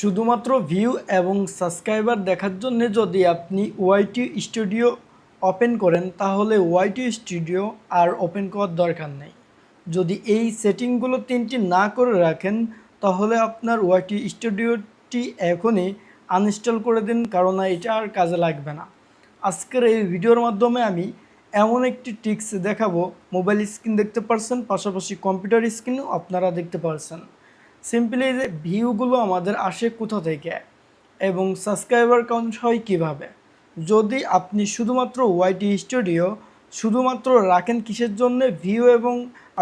শুধুমাত্র ভিউ এবং সাবস্ক্রাইবার দেখার জন্য যদি আপনি ওয়াইটি স্টুডিও ওপেন করেন, তাহলে ওয়াইটি স্টুডিও আর ওপেন করার দরকার নেই। যদি এই সেটিংগুলো তিনটি না করে রাখেন, তাহলে আপনার ওয়াইটি স্টুডিওটি এখনই আনইনস্টল করে দিন, কারণ এটা আর কাজে লাগবে না। আজকের এই ভিডিওর মাধ্যমে আমি এমন একটি টিক্স দেখাবো। মোবাইল স্ক্রিন দেখতে পারছেন, পাশাপাশি কম্পিউটার স্ক্রিনও আপনারা দেখতে পারছেন। সিম্পলি যে ভিউগুলো আমাদের আসে কোথা থেকে এবং সাবস্ক্রাইবার কাউন্ট হয় কীভাবে? যদি আপনি শুধুমাত্র ওয়াইটি স্টুডিও শুধুমাত্র রাখেন কিসের জন্য? ভিউ এবং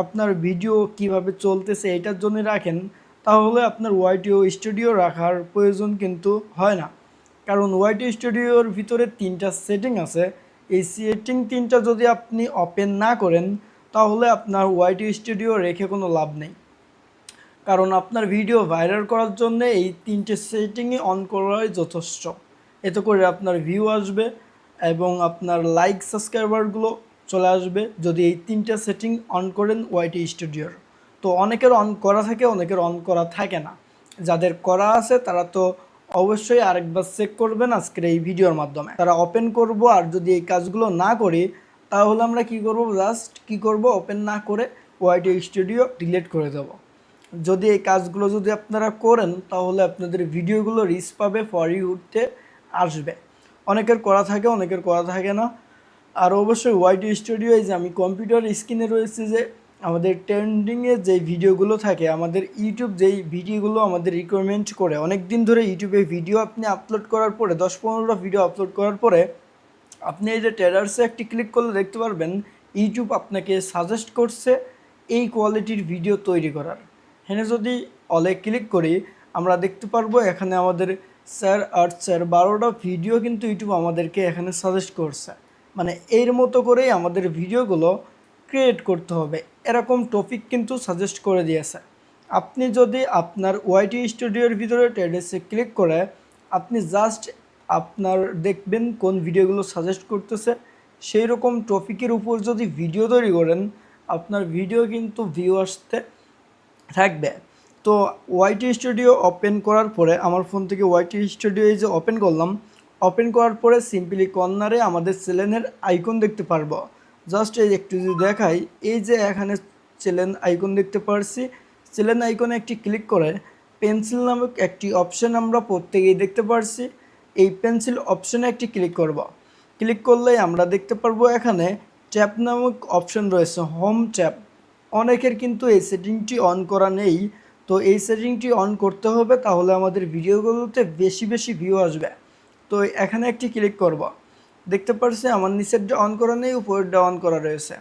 আপনার ভিডিও কীভাবে চলতেছে এটার জন্য রাখেন, তাহলে আপনার ওয়াইটি স্টুডিও রাখার প্রয়োজন কিন্তু হয় না। কারণ ওয়াইটি স্টুডিওর ভিতরে তিনটা সেটিং আছে। এই সেটিং তিনটা যদি আপনি ওপেন না করেন, তাহলে আপনার ওয়াইটি স্টুডিও রেখে কোনো লাভ নেই। কারণ আপনার ভিডিও ভাইরাল করার জন্য এই তিনটে সেটিংই অন করাই যথেষ্ট। এতে করে আপনার ভিউ আসবে এবং আপনার লাইক সাবস্ক্রাইবারগুলো চলে আসবে যদি এই তিনটে সেটিং অন করেন ওয়াইটি স্টুডিওর তো অনেকের অন করা থাকে, অনেকের অন করা থাকে না। যাদের করা আছে, তারা তো অবশ্যই আরেকবার চেক করবেন আজকের এই ভিডিওর মাধ্যমে। তারা ওপেন করব আর যদি এই কাজগুলো না করি, তাহলে আমরা কি করব? জাস্ট কি করব? ওপেন না করে ওয়াইটি স্টুডিও ডিলিট করে দেবো। যদি এই কাজগুলো যদি আপনারা করেন, তাহলে আপনাদের ভিডিওগুলো রিচ পাবে ফর ইউতে আসবে। অনেকের করা থাকে, অনেকের করা থাকে না। আর অবশ্যই ওয়াইটি স্টুডিও যে আমি কম্পিউটার স্ক্রিনে রয়েছে যে, আমাদের ট্রেন্ডিংয়ে যে ভিডিওগুলো থাকে, আমাদের ইউটিউব যেই ভিডিওগুলো আমাদের রিকোয়ারমেন্ট করে অনেক দিন ধরে ইউটিউবে ভিডিও আপনি আপলোড করার পরে, দশ পনেরোটা ভিডিও আপলোড করার পরে, আপনি এই যে ট্রেলার্সে একটি ক্লিক করলে দেখতে পারবেন ইউটিউব আপনাকে সাজেস্ট করছে এই কোয়ালিটির ভিডিও তৈরি করার। এখানে যদি অলে ক্লিক করি, আমরা দেখতে পারব এখানে আমাদের স্যার আর স্যার বারোটা ভিডিও কিন্তু ইউটিউব আমাদেরকে এখানে সাজেস্ট করছে। মানে এর মতো করেই আমাদের ভিডিওগুলো ক্রিয়েট করতে হবে। এরকম টপিক কিন্তু সাজেস্ট করে দিয়েছে। আপনি যদি আপনার ওয়াইটি স্টুডিওর ভিতরে টেডেসে ক্লিক করে, আপনি জাস্ট আপনার দেখবেন কোন ভিডিওগুলো সাজেস্ট করতেছে। সেই রকম টপিকের উপর যদি ভিডিও তৈরি করেন, আপনার ভিডিও কিন্তু ভিউ আসতে থাকবে। তো ওয়াইটি স্টুডিও ওপেন করার পরে আমার ফোন থেকে ওয়াইটি স্টুডিও এই যে ওপেন করলাম ওপেন করার পরে সিম্পলি কর্নারে আমাদের চ্যানেলের আইকন দেখতে পারব। জাস্ট এই একটু যদি দেখাই, এই যে এখানে চ্যানেল আইকন দেখতে পারছি চ্যানেল আইকনে একটি ক্লিক করে পেন্সিল নামক একটি অপশন আমরা প্রত্যেকেই দেখতে পারছি, এই পেন্সিল অপশনে একটি ক্লিক করব। ক্লিক করলেই আমরা দেখতে পারব এখানে ট্যাপ নামক অপশন রয়েছে হোম ট্যাপ অনেকের কিন্তু এই সেটিংটি অন করা নেই। তো এই সেটিংটি অন করতে হবে, তাহলে আমাদের ভিডিওগুলোতে বেশি বেশি ভিউ আসবে। তো এখানে একটি ক্লিক করব। দেখতে পারছি আমার নিচেরটা অন করা নেই, উপরেরটা অন করা রয়েছে।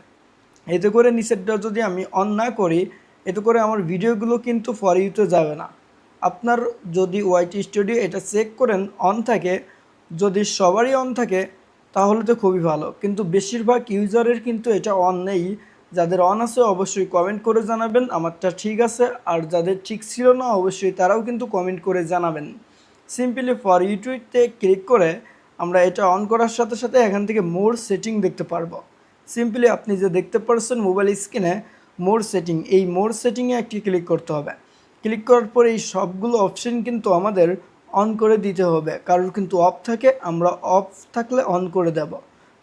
এতে করে নিচেরটা যদি আমি অন না করি, এতে করে আমার ভিডিওগুলো কিন্তু ফর ইউতে যাবে না। আপনার যদি ওয়াইটি স্টুডিও এটা চেক করেন অন থাকে, যদি সবারই অন থাকে, তাহলে তো খুবই ভালো। কিন্তু বেশিরভাগ ইউজারের কিন্তু এটা অন নেই। যাদের অন আছে অবশ্যই কমেন্ট করে জানাবেন, আমারটা ঠিক আছে। আর যাদের ঠিক ছিল না, অবশ্যই তারাও কিন্তু কমেন্ট করে জানাবেন। সিম্পলি ফর ইউটিউবতে ক্লিক করে আমরা এটা অন করার সাথে সাথে এখান থেকে মোর সেটিং দেখতে পারব। সিম্পলি আপনি যে দেখতে পারছেন মোবাইল স্ক্রিনে মোর সেটিং এই মোর সেটিংয়ে একটি ক্লিক করতে হবে। ক্লিক করার পরে এই সবগুলো অপশন কিন্তু আমাদের অন করে দিতে হবে। কারোর কিন্তু অফ থাকে, আমরা অফ থাকলে অন করে দেব।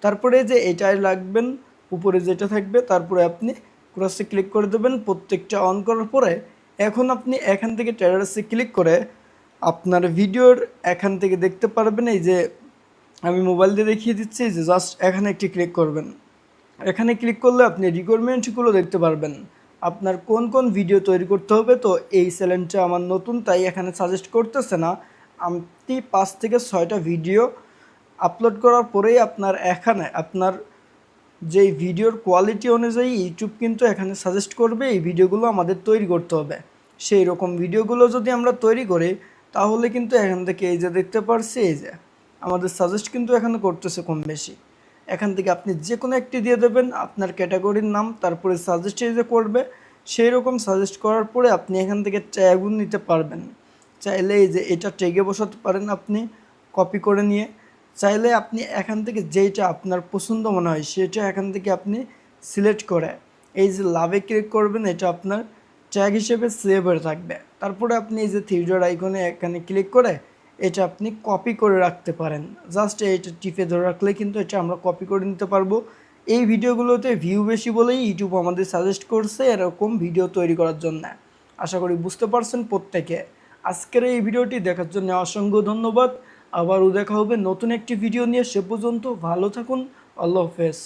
তারপরে যে এটাই লাগবেন উপরে যেটা থাকবে, তারপরে আপনি ক্রসে ক্লিক করে দেবেন। প্রত্যেকটা অন করার পরে এখন আপনি এখান থেকে টেরাসে ক্লিক করে আপনার ভিডিওর এখান থেকে দেখতে পারবেন। এই যে আমি মোবাইল দিয়ে দেখিয়ে দিচ্ছি যে জাস্ট এখানে একটি ক্লিক করবেন। এখানে ক্লিক করলে আপনি রিকোয়ারমেন্টগুলো দেখতে পারবেন। আপনার কোন কোন ভিডিও তৈরি করতে হবে? তো এই চ্যানেলটা আমার নতুন, তাই এখানে সাজেস্ট করতেছে না। আপনি পাঁচ থেকে ছয়টা ভিডিও আপলোড করার পরেই আপনার এখানে, আপনার যেই ভিডিওর কোয়ালিটি অনুযায়ী ইউটিউব কিন্তু এখানে সাজেস্ট করবে এই ভিডিওগুলো আমাদের তৈরি করতে হবে। সেই রকম ভিডিওগুলো যদি আমরা তৈরি করি, তাহলে কিন্তু এখান থেকে এই যে দেখতে পারছি, এই যে আমাদের সাজেস্ট কিন্তু এখানে করতেছে কম বেশি। এখান থেকে আপনি যে কোনো একটি দিয়ে দেবেন, আপনার ক্যাটাগরির নাম, তারপরে সাজেস্ট এই যে করবে, সেই রকম সাজেস্ট করার পরে আপনি এখান থেকে ট্যাগও নিতে পারবেন। চাইলে এই যে এটা ট্যাগে বসাতে পারেন আপনি কপি করে নিয়ে। চাইলে আপনি এখান থেকে যেইটা আপনার পছন্দ মনে হয়, সেটা এখান থেকে আপনি সিলেক্ট করে, এই যে লাভে ক্লিক করবেন, এটা আপনার ট্যাগ হিসেবে সেভ হয়ে থাকবে। তারপরে আপনি এই যে থ্রি আইকনে এখানে ক্লিক করে, এটা আপনি কপি করে রাখতে পারেন। জাস্ট এটা টিপে ধরে রাখলে কিন্তু এটা আমরা কপি করে নিতে পারব। এই ভিডিওগুলোতে ভিউ বেশি বলেই ইউটিউব আমাদের সাজেস্ট করছে এরকম ভিডিও তৈরি করার জন্য। আশা করি বুঝতে পারছেন প্রত্যেকে। আজকের এই ভিডিওটি দেখার জন্য অসংখ্য ধন্যবাদ। আবারও দেখা হবে নতুন একটি ভিডিও নিয়ে। সে পর্যন্ত ভালো থাকুন। আল্লাহ হাফেজ।